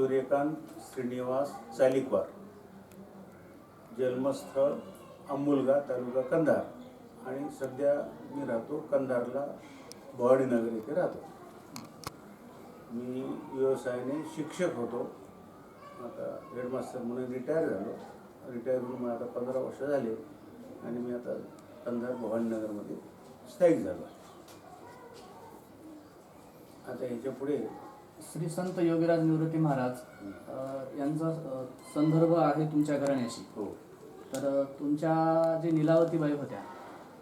सूर्यकांत श्रीनिवास चालिकवार. जन्मस्थळ अंबुलगा तालुका कंधार. आणि सध्या मी राहतो कंधारला भवाडीनगर येथे राहतो. मी व्यवसायाने शिक्षक होतो. आता हेडमास्टर म्हणून रिटायर झालो. रिटायर होऊन मला आता पंधरा वर्ष झाले. आणि मी आता कंधार भवानीनगरमध्ये स्थायिक झालो आता ह्याच्या पुढे श्री संत योगीराज निवृत्ती महाराज यांचा संदर्भ आहे तुमच्या घराण्याशी. हो. तर तुमच्या जे नीलावतीबाई होत्या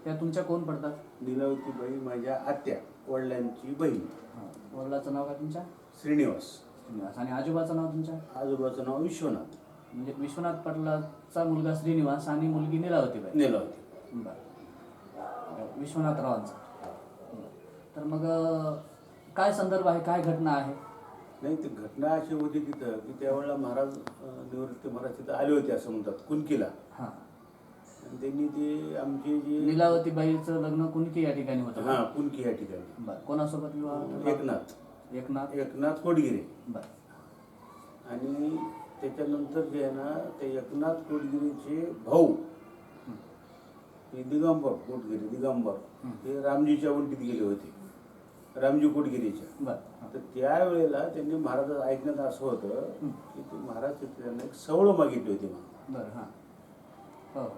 त्या तुमच्या कोण पडतात? लीलावतीबाई माझ्या आत्या वडिलांची बहीण. वडिलाचं नाव काय तुमच्या? श्रीनिवास. श्रीनिवास. आणि आजोबाचं नाव तुमच्या? आजोबाचं नाव विश्वनाथ. म्हणजे विश्वनाथ पाटलाचा मुलगा श्रीनिवास आणि मुलगी नीलावतीबाई नीलावती. बरं. विश्वनाथरावांचा. तर मग काय संदर्भ आहे? काय घटना आहे? नाही ती घटना अशी होती तिथं की त्यावेळेला महाराज निवृत्ती महाराज तिथं आले होते असं म्हणतात कुणकीला. हां. आणि त्यांनी ते आमचे जे नीलावतीबाईचं लग्न कुणकी या ठिकाणी होतं? हा कुणकी या ठिकाणी. बरं कोणासोबत विवाह? एकनाथ. एकनाथ? एकनाथ कोडगिरे. बरं. आणि त्याच्यानंतर जे आहे ना ते एकनाथ कोटगिरीचे भाऊ. हे. दिगंबर कोटगिरी दिगंबर. हं. ते रामजीच्या वंटीत गेले होते. रामजी कोटगिरीच्या. बरं. तर त्यावेळेला त्यांनी महाराज ऐकण्यात असं होतं. की ते महाराज त्यांना एक सवळं मागितली होती मग बरं हां. हो.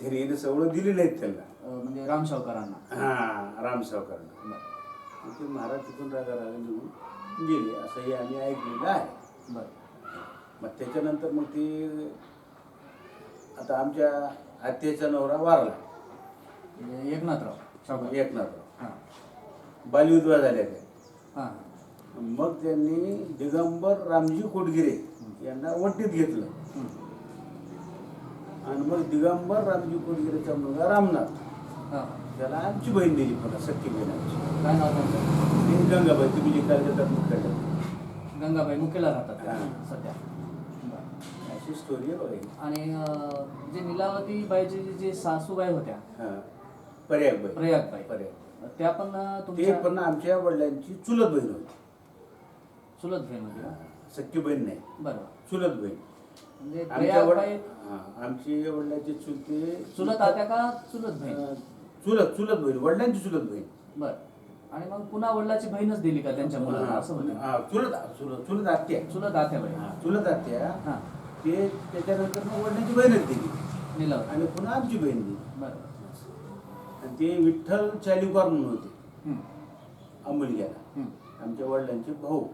त्यांनी सवळं दिली नाहीत त्यांना. अ, म्हणजे रामशावकरांना हा राम सावकारांना. बरं. मग ते महाराज तिथून रागा रागा निघून गेले. असंही आम्ही ऐकलेलं आहे. बरं. मग त्याच्यानंतर मग ते आता आमच्या आत्याचा नवरा वारला. म्हणजे एकनाथराव हां बालविधवा झाल्या त्या. हां. मग त्यांनी दिगंबर रामजी कोटगिरे यांना वंटीत घेतलं. आणि मग दिगंबर रामजी कोटगिरेचा मुलगा रामनाथ. हां. त्याला आमची बहीण दिली पुन्हा सख्खी बहीण आमची. काय नाव त्यांचं? गंगाबाई तुम्ही जे देतात मग काय गंगाबाई मुकेला राहतात. सध्या. अशी स्टोरी आहे. आणि जे नीलावतीबाईचे जे- जे सासूबाई होत्या हा. पर्यागबाई. प्रयागबाई. पर्याग त्या पण ते तुमच्या पण आमच्या वडिलांची चुलत बहीण होती. चुलत बहीण होती. का? सख्खी बहीण नाही. बरं चुलत बहीण. म्हणजे आमच्या वड हा, आमची वडिलांची चुलते चुलत आत्या का चुलत बहीण? अं, चुलत चुलत बहीण. वडिलांची चुलत बहीण. बर. आणि मग पुन्हा वडिलाची बहीणच दिली का त्यांच्या मुलाला? हा, असं होतं हा, चुलत चुलत चुलत आत्या. चुलत आत्या हा, चुलत आत्या. हा. ते त्याच्यानंतर मग वडिलांची बहीणच दिली. नीलावती आणि पुन्हा आमची बहीण दिली. बर. आणि ते विठ्ठल चालिकार म्हणून होते. हं, अंबुलग्याला हं. आमच्या वडिलांचे भाऊ.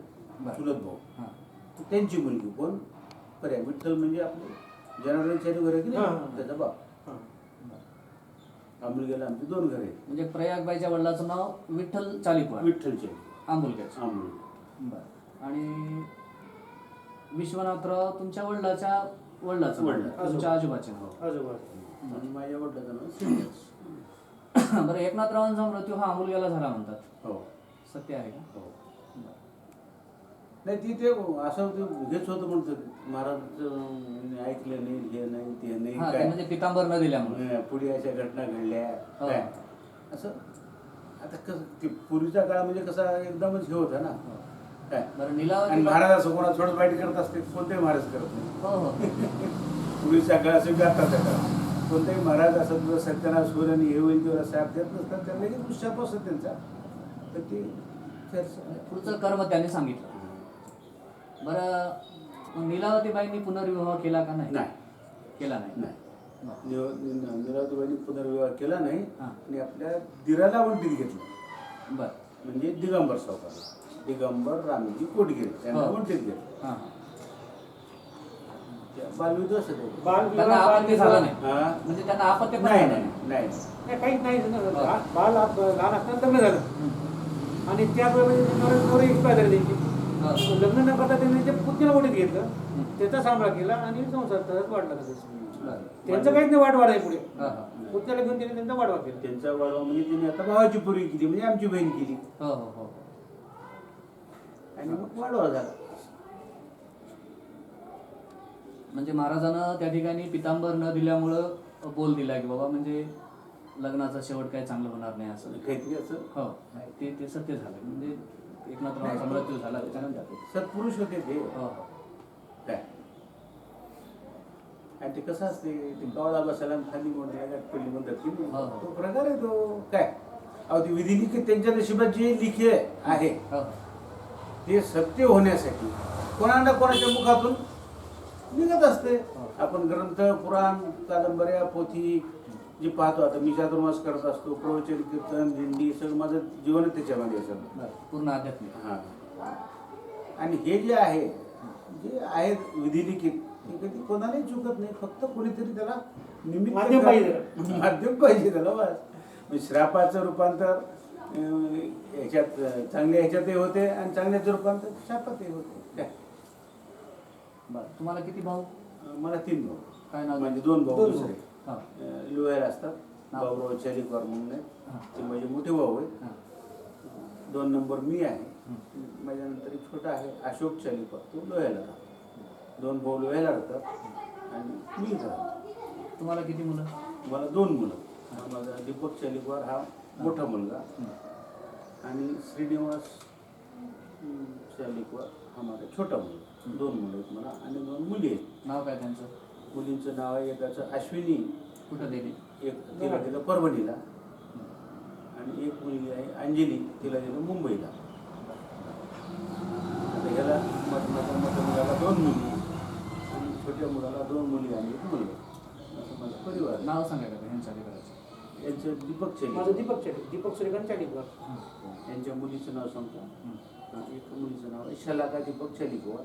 चुलत भाऊ. हा. तर त्यांची मुलगी कोण? पर्याय विठ्ठल म्हणजे आपले जनार्दन चारी घर आहे की नाही. त्याचा बाप. अंबुलग्याला आमचे दोन घर आहेत. म्हणजे प्रयागबाईच्या वडिलाचं नाव विठ्ठल चालिकवाड विठ्ठलचे आंबुलग्याचं आंबुलगे बर. आणि विश्वनाथराव तुमच्या वडिलाच्या वडिलाचं नाव. वडिलाचं. तुमच्या आजोबाचे नाव? आजोबा आणि माझ्या वडिलाचं नाव श्रीनिवास बरं एकनाथरावांचा मृत्यू हा आंबुलग्याला झाला म्हणतात. हो. सत्य आहे का? हो. नाही ती ते असं ते हेच होतं महाराज ऐकलं नाही हे नाही ते नाही हा ते काय? म्हणजे पितांबर न दिल्यामुळे. अं, पुढे अशा घटना घडल्या हो. काय? असं आता कसं ते पूर्वीचा काळ म्हणजे कसा एकदमच हे होता ना? हो. काय? बरं आणि नीलावती महाराज असं कोणा थोडं वाईट करत असते कोणतेही महाराज करत नाही. हो हो. पूर्वीच्या काळ असं आताच्या काळ कोणताही महाराज असं तुझं सत्यानाश होईल आणि हे होईल किंवा साप देत नसतात. त्याला लगेच उत्साह असतो त्यांचा. तर ते पुढचं कर्म त्याने सांगितलं. बरं नीलावतीबाईंनी पुनर्विवाह केला का नाही? नाही. केला नाही. नाही. बरं. निव- नि- निरावतीबाईंनी पुनर्विवाह केला नाही हां. आणि आपल्या दिराला वंटीत घेतलं. बरं. म्हणजे दिगंबर सावकार दिगंबर रामजी कोटगिरे त्यांना हो. वंटीत घेतलं. हां हां त्या बालविधवा होते बाल त्यांना आपत्ती झालं नाही हा? म्हणजे त्यांना आपत्ती पण नाही झालं नाही नाही नाही काहीच नाही झालं. हो. बाल आप- लहान असताना लग्न झालं. आणि त्यावेळी नवरा एक्सपायर झाले त्यांची. लग्न न करता त्यांनी ते पुतणीला ओढीत घेतलं. त्याचा सांभाळ केला आणि संसार तसाच वाढला तसंच. त्यांचं काहीच नाही वाढ वाढाय पुढे हा, हा. पुतण्याला घेऊन त्यांनी त्यांचा वाढवा केला त्यांचा वाढवा म्हणजे त्यांनी आता भावाची पूर्वी केली म्हणजे आमची बहीण केली हो हो हो आणि मग वाढवा झाला म्हणजे महाराजानं त्या ठिकाणी पितांबर न दिल्यामुळं बोल दिला की बाबा म्हणजे लग्नाचा शेवट काय चांगलं होणार नाही असं. काहीतरी असं? हो ते ते सत्य झालं. म्हणजे एकनाथरावांचा मृत्यू झाला त्याच्यानंतर सत्पुरुष होते ते. हो हो. काय? आणि ते कसं असते ते कवळा बसायला खाली कोणाला पडली म्हणतात की? हो, हो. तो प्रकार आहे तो. काय? अहो ती विधी लिखित त्यांच्या नशिबात जे लिखे आहे हो. ते सत्य होण्यासाठी कोणा ना कोणाच्या मुखातून निघत असते हो. आपण ग्रंथ पुराण कादंबऱ्या पोथी जी पाहतो आता मी चातुर्मास करत असतो प्रवचन कीर्तन दिंडी सगळं माझं जीवन त्याच्यामध्ये बरं. पूर्ण आध्यात्मिक हा आणि हे जे आहे जे आहेत विधिलिखित ते कधी कोणालाही चुकत नाही फक्त कोणीतरी त्याला निमित्त माध्यम पाहिजे. माध्यम पाहिजे त्याला बस म्हणजे श्रापाचं रूपांतर ह्याच्यात चांगल्या ह्याच्यातही होते आणि चांगल्याचं रूपांतर शापातही होते? बरं तुम्हाला किती भाऊ? मला तीन भाऊ. काय नाव? म्हणजे दोन भाऊ दुसरे. हा. लोहायला असतात. नाव? भाऊराव चालिकवार म्हणून आहेत. ते माझे मोठे भाऊ आहेत. दोन नंबर मी आहे. माझ्यानंतर एक छोटा आहे अशोक चालिकवार तो लोह्याला राहतो. दोन भाऊ लोह्याला राहतात. आणि मी राहतो. तुम्हाला किती मुलं? मला दोन मुलं. माझा दीपक चालिकवार हा मोठा मुलगा. आणि श्रीनिवास अं, चालिकवार हा माझा छोटा मुलगा दोन मुलं आहेत मला आणि दोन मुली आहेत. नाव काय त्यांचं? मुलींचं नाव आहे एकाचं अश्विनी. कुठं दिली? एक तिला दिलं परभणीला. आणि एक मुलगी आहे अंजली तिला दिलं मुंबईला. आता ह्याला माझ्या मोठ्या मुलाला दोन मुली आणि छोट्या मुलाला दोन मुली आणि एक मुलगा असं माझा परिवार. नाव सांगा का ह्यांच्या लेकराचं यांचं दीपक माझं चेली दीपक चाटे दीपक सूर्यकांत चाटीकर यांच्या मुलीचं नाव सांगतो. हा, एक मुलीचं नाव आहे शलाका दीपक चालिकवार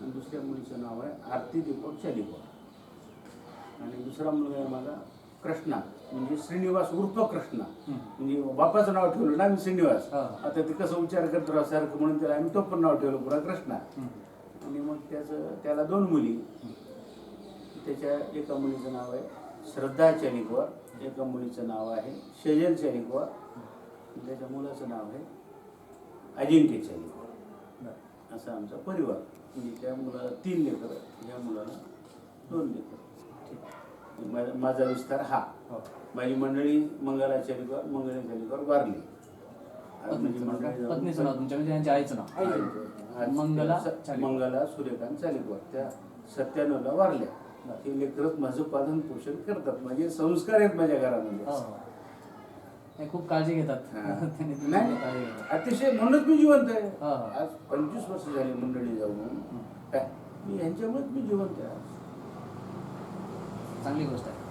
आणि दुसऱ्या मुलीचं नाव आहे आरती दीपक चालिकवार आणि दुसरा मुलगा आहे माझा कृष्णा म्हणजे श्रीनिवास उर्फ कृष्णा. म्हणजे बापाचं नाव ठेवलं ना मी श्रीनिवास. हा. आता ते कसं उच्चार करत राहा सारखं म्हणून त्याला आम्ही तो पण नाव ठेवलं पुरा कृष्णा. आणि मग त्याचं त्याला दोन मुली. त्याच्या एका मुलीचं नाव आहे श्रद्धा चालिकवार एका मुलीचं नाव आहे शेजल आणि त्याच्या मुलाचं नाव आहे अजिंक्य बरं असा आमचा परिवार. म्हणजे त्या मुलाला तीन लेकर ह्या मुलाला दोन लेकर माझा माझा विस्तार हा. हो. माझी मंडळी मंगला चालिकवार मंगळी चालिकवार वारली. म्हणजे पत्नीचं नाव तुमच्या म्हणजे यांच्या आईचं नाव. मंगला. मंगला सूर्यकांत चालिकवार त्या सत्त्याण्णवला वारल्या. ते लेकरच माझं पालन पोषण करतात. म्हणजे संस्कार आहेत माझ्या घरामध्ये. हो हो. खूप काळजी घेतात. त्यांनी तुमची नाही काळजी घेतात. अतिशय म्हणूनच मी जिवंत आहे. हा, हा. आज पंचवीस वर्ष झाली मंडळी जाऊन. काय? मी ह्यांच्यामुळेच मी जिवंत आहे आज. चांगली गोष्ट आहे.